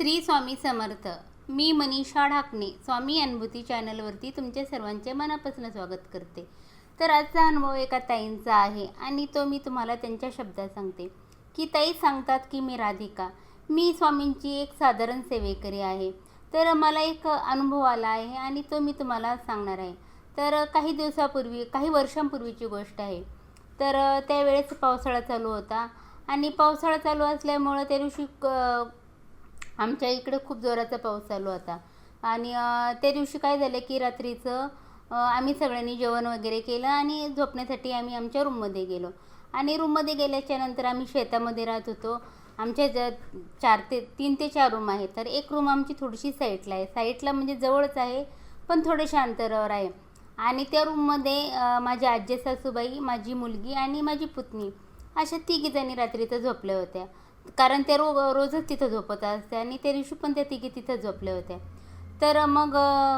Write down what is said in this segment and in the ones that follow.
श्री स्वामी समर्थ मी मनीषा ढाकणे स्वामी अनुभूती चॅनलवरती तुमच्या सर्वांचे मनापासून स्वागत करते. तर आजचा अनुभव एका ताईंचा आहे आणि तो मी तुम्हाला त्यांच्या शब्दात सांगते. की ताई सांगतात की मी राधिका मी स्वामींची एक साधारण सेवेकरी आहे. तर मला एक अनुभव आला आहे आणि तो मी तुम्हाला सांगणार आहे. तर काही दिवसापूर्वी काही वर्षांपूर्वीची गोष्ट आहे. तर त्यावेळेस पावसाळा चालू होता आणि पावसाळा चालू असल्यामुळं त्या दिवशी क- आमच्या इकडे खूप जोराचा पाऊस चालू होता. आणि त्या दिवशी काय झालं की रात्रीचं आम्ही सगळ्यांनी जेवण वगैरे केलं आणि झोपण्यासाठी आम्ही आमच्या रूममध्ये गेलो. आणि रूममध्ये गेल्याच्यानंतर आम्ही शेतामध्ये राहत होतो. आमच्या ज चार ते तीन ते चार रूम आहेत. तर एक रूम आमची थोडीशी साईडला आहे. साईडला म्हणजे जवळच आहे पण थोड्याशा अंतरावर आहे. आणि त्या रूममध्ये माझी माझ्या आजी सासूबाई माझी मुलगी आणि माझी पुतणी अशा तिघी जणी रात्रीचं झोपल्या होत्या. कारण त्या रो रोजच तिथं झोपत असते आणि त्या दिवशी पण त्या तिघी तिथं झोपल्या होत्या. तर मग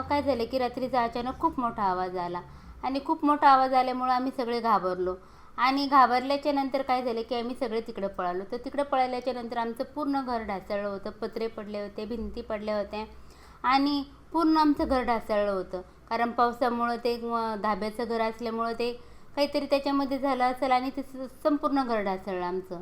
काय झालं की रात्रीचा अचानक खूप मोठा आवाज आला. आणि खूप मोठा आवाज आल्यामुळं आम्ही सगळे घाबरलो. आणि घाबरल्याच्या नंतर काय झालं की आम्ही सगळे तिकडे पळालो. तर तिकडे पळाल्याच्या नंतर आमचं पूर्ण घर ढासळलं होतं. पत्रे पडले होते भिंती पडल्या होत्या. आणि पूर्ण आमचं घर ढासळलं होतं. कारण पावसामुळं ते धाब्याचं घर असल्यामुळं ते काहीतरी त्याच्यामध्ये झालं असेल आणि ते संपूर्ण घर ढासळलं आमचं.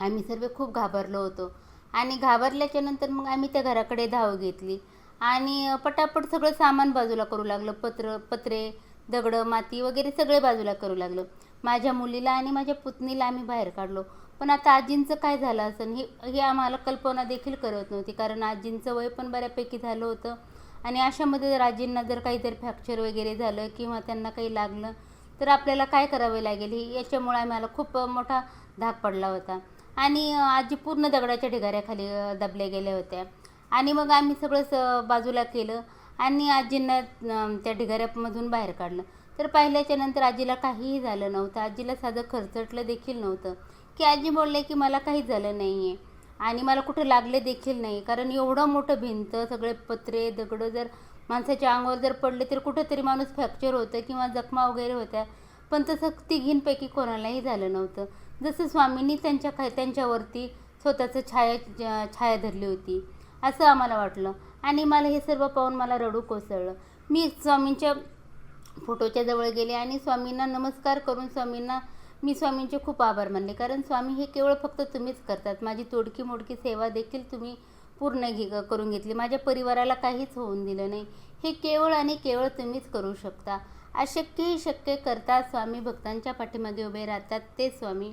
आम्ही सर्व खूप घाबरलो होतो. आणि घाबरल्याच्यानंतर मग आम्ही त्या घराकडे धाव घेतली. आणि पटापट सगळं सामान बाजूला करू लागलं. पत्र पत्रे दगडं माती वगैरे सगळे बाजूला करू लागलं. माझ्या मुलीला आणि माझ्या पुतणीला आम्ही बाहेर काढलो. पण आता आजींचं काय झालं असं हे हे आम्हाला कल्पना देखील करत नव्हती. कारण आजींचं वय पण बऱ्यापैकी झालं होतं. आणि अशामध्ये जर आजींना जर काहीतरी फ्रॅक्चर वगैरे झालं किंवा त्यांना काही लागलं तर आपल्याला काय करावे लागेल? हे याच्यामुळे आम्हाला खूप मोठा धाक पडला होता. आणि आजी पूर्ण दगडाच्या ढिगाऱ्याखाली दबल्या गेल्या होत्या आणि मग आम्ही सगळंच बाजूला केलं आणि आजींना त्या ढिगाऱ्यामधून बाहेर काढलं. तर पाहिल्याच्या नंतर आजीला काहीही झालं नव्हतं. आजीला साधं खरचटलं देखील नव्हतं. की आजी बोलले की मला काहीच झालं नाही आहे आणि मला कुठं लागले देखील नाही. कारण एवढं मोठं भिंत सगळे पत्रे दगडं जर माणसाच्या अंगावर जर पडले तर कुठंतरी माणूस फ्रॅक्चर होतं किंवा जखमा वगैरे होत्या. पण तसं तिघींपैकी कोणालाही झालं नव्हतं. जसं स्वामींनी त्यांच्या खा त्यांच्यावरती स्वतःचं छाया छाया धरली होती. असं आम्हाला वाटलं. आणि मला हे सर्व पाहून मला रडू कोसळलं. मी स्वामींच्या फोटोच्या जवळ गेले आणि स्वामींना नमस्कार करून स्वामींना मी स्वामींचे खूप आभार मानले. कारण स्वामी हे केवळ फक्त तुम्हीच करतात. माझी तोडकी मोडकी सेवा देखील तुम्ही पूर्ण घे करून घेतली. माझ्या परिवाराला काहीच होऊन दिलं नाही. हे केवळ आणि केवळ तुम्हीच करू शकता. अशक्यही शक्य करता स्वामी भक्तांच्या पाठीमागे उभे राहतात ते स्वामी